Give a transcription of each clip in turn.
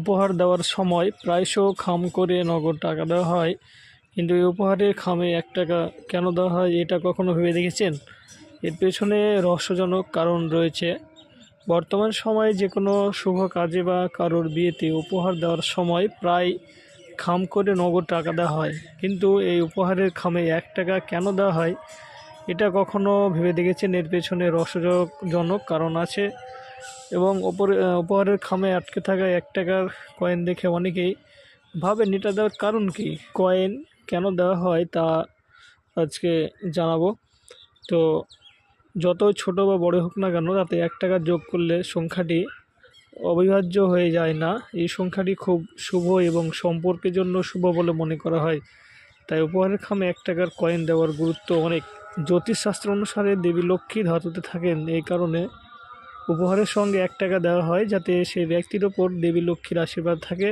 উপহার দেওয়ার সময় প্রায়শ খাম করে নগদ টাকা দেওয়া হয়। কিন্তু এই উপহারের খামে এক টাকা কেন দেওয়া হয় এটা কখনো ভেবে দেখেছেন? এর পেছনে রহস্যজনক কারণ রয়েছে। বর্তমান সময়ে যে কোনো শুভ কাজে বা কারোর বিয়েতে উপহার দেওয়ার সময় প্রায় খাম করে নগদ টাকা দেওয়া হয়। কিন্তু এই উপহারের খামে এক টাকা কেন দেওয়া হয়, এটা কখনো ভেবে দেখেছেন? এর পেছনে রহস্যজনক কারণ আছে। এবং উপহারের খামে আটকে থাকা এক টাকার কয়েন দেখে অনেকেই ভাবেন এটা দেওয়ার কারণ কি? কয়েন কেন দেওয়া হয় তা আজকে জানাব। তো যত ছোট বা বড় হোক না কেন, তাতে এক টাকা যোগ করলে সংখ্যাটি অবিভাজ্য হয়ে যায় না। এই সংখ্যাটি খুব শুভ এবং সম্পর্কের জন্য শুভ বলে মনে করা হয়। তাই উপহারের খামে এক টাকার কয়েন দেওয়ার গুরুত্ব অনেক। জ্যোতিষশাস্ত্র অনুসারে দেবী লক্ষ্মী ধাতুতে থাকেন। এই কারণে উপহারের সঙ্গে এক টাকা দেওয়া হয় যাতে সেই ব্যক্তির ওপর দেবী লক্ষ্মীর আশীর্বাদ থাকে।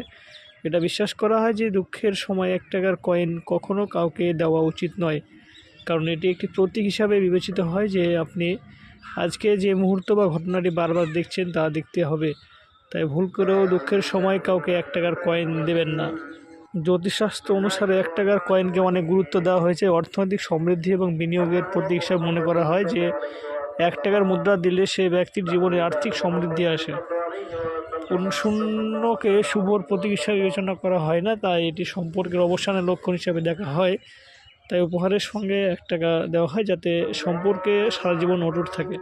এটা বিশ্বাস করা হয় যে দুঃখের সময় এক টাকার কয়েন কখনো কাউকে দেওয়া উচিত নয়। কারণ এটি একটি প্রতীক হিসাবে বিবেচিত হয় যে আপনি আজকে যে মুহূর্ত বা ঘটনাটি বারবার দেখছেন তা দেখতে হবে। তাই ভুল করেও দুঃখের সময় কাউকে এক টাকার কয়েন দেবেন না। জ্যোতিষশাস্ত্র অনুসারে এক টাকার কয়েনকে অনেক গুরুত্ব দেওয়া হয়েছে। অর্থনৈতিক সমৃদ্ধি এবং বিনিয়োগের প্রতীক হিসাবে মনে করা হয় যে এক টাকার মুদ্রা দিলে সে ব্যক্তির জীবনে আর্থিক সমৃদ্ধি আসে। শূন্যকে শুভর প্রতীক হিসাবে বিবেচনা করা হয় না, তাই এটি সম্পর্কের অবসানের লক্ষণ হিসাবে দেখা হয়। তাই উপহারের সঙ্গে এক টাকা দেওয়া হয় যাতে সম্পর্কে সারা জীবন অটুট থাকে।